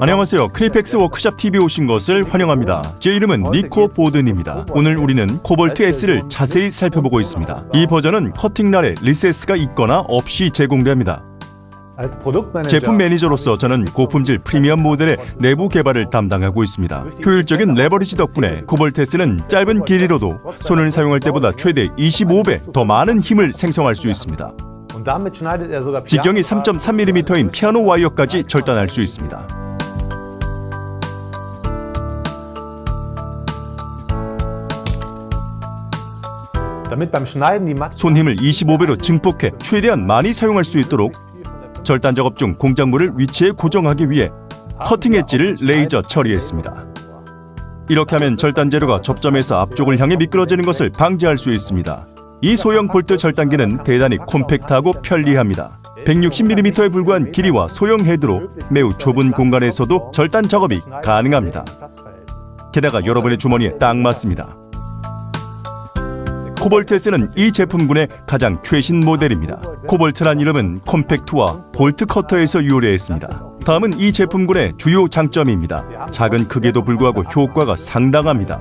안녕하세요. 크리펙스 워크샵 TV 에 오신 것을 환영합니다. 제 이름은 니코 보든입니다. 오늘 우리는 코볼트 S를 자세히 살펴보고 있습니다. 이 버전은 커팅 날에 리세스가 있거나 없이 제공됩니다. 제품 매니저로서 저는 고품질 프리미엄 모델의 내부 개발을 담당하고 있습니다. 효율적인 레버리지 덕분에 코볼트 S는 짧은 길이로도 손을 사용할 때보다 최대 25배 더 많은 힘을 생성할 수 있습니다. 직경이 Piano- 3.3mm인 피아노 와이어까지 절단할 수 있습니다. 손힘을 25배로 증폭해 최대한 많이 사용할 수 있도록 절단 작업 중 공작물을 위치에 고정하기 위해 커팅 엣지를 레이저 처리했습니다. 이렇게 하면 절단 재료가 접점에서 앞쪽을 향해 미끄러지는 것을 방지할 수 있습니다. 이 소형 볼트 절단기는 대단히 콤팩트하고 편리합니다. 160mm에 불과한 길이와 소형 헤드로 매우 좁은 공간에서도 절단 작업이 가능합니다. 게다가 여러분의 주머니에 딱 맞습니다. 코볼트 S는 이 제품군의 가장 최신 모델입니다. 코볼트란 이름은 콤팩트와 볼트 커터에서 유래했습니다. 다음은 이 제품군의 주요 장점입니다. 작은 크기에도 불구하고 효과가 상당합니다.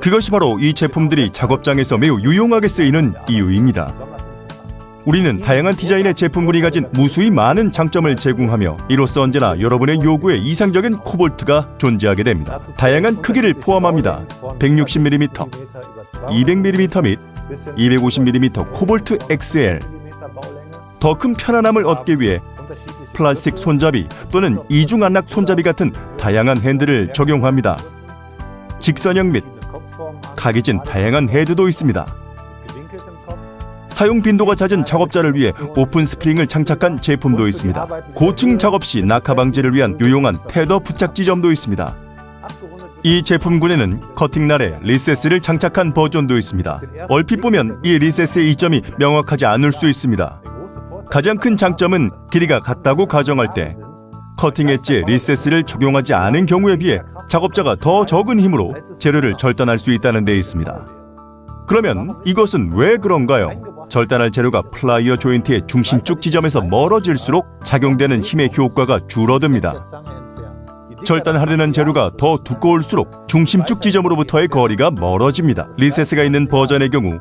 그것이 바로 이 제품들이 작업장에서 매우 유용하게 쓰이는 이유입니다. 우리는 다양한 디자인의 제품군이 가진 무수히 많은 장점을 제공하며 이로써 언제나 여러분의 요구에 이상적인 코볼트가 존재하게 됩니다. 다양한 크기를 포함합니다. 160mm, 200mm 및 250mm 코볼트 XL 더 큰 편안함을 얻기 위해 플라스틱 손잡이 또는 이중 안락 손잡이 같은 다양한 핸들을 적용합니다. 직선형 및 각이진 다양한 헤드도 있습니다. 사용 빈도가 잦은 작업자를 위해 오픈 스프링을 장착한 제품도 있습니다. 고층 작업 시 낙하 방지를 위한 유용한 테더 부착 지점도 있습니다. 이 제품군에는 커팅날에 리세스를 장착한 버전도 있습니다. 얼핏 보면 이 리세스의 이점이 명확하지 않을 수 있습니다. 가장 큰 장점은 길이가 같다고 가정할 때 커팅 엣지에 리세스를 적용하지 않은 경우에 비해 작업자가 더 적은 힘으로 재료를 절단할 수 있다는 데 있습니다. 그러면 이것은 왜 그런가요? 절단할 재료가 플라이어 조인트의 중심축 지점에서 멀어질수록 작용되는 힘의 효과가 줄어듭니다. 절단하려는 재료가 더 두꺼울수록 중심축 지점으로부터의 거리가 멀어집니다. 리세스가 있는 버전의 경우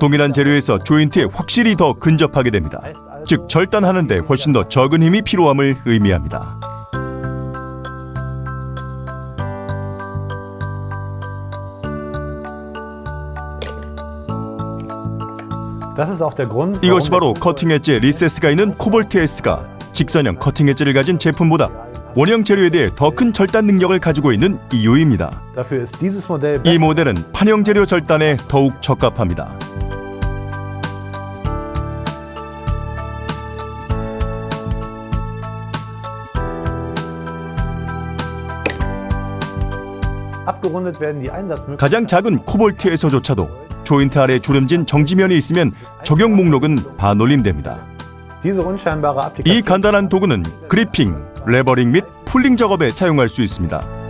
동일한 재료에서 조인트에 확실히 더 근접하게 됩니다. 즉 절단하는 데 훨씬 더 적은 힘이 필요함을 의미합니다. 이것이 바로 커팅 엣지에 리세스가 있는 코볼트 S가 직선형 커팅 엣지를 가진 제품보다 원형 재료에 대해 더 큰 절단 능력을 가지고 있는 이유입니다. 이. 모델은 판형 재료 절단에 더욱 적합합니다. 가장 작은 코볼트에서조차도 조인트 아래 주름진 정지면이 있으면 적용 목록은 반올림됩니다. 이 간단한 도구는 그리핑, 레버링 및 풀링 작업에 사용할 수 있습니다.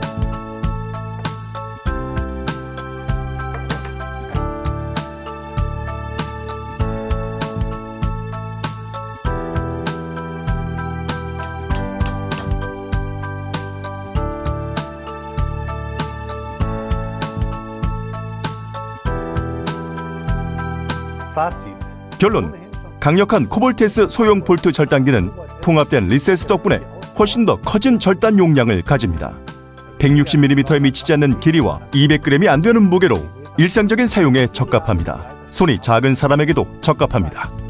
결론 강력한 코볼테스 소형 볼트 절단기는 통합된 리세스 덕분에 훨씬 더 커진 절단 용량을 가집니다. 160mm에 미치지 않는 길이와 200g이 안 되는 무게로 일상적인 사용에 적합합니다. 손이 작은 사람에게도 적합합니다.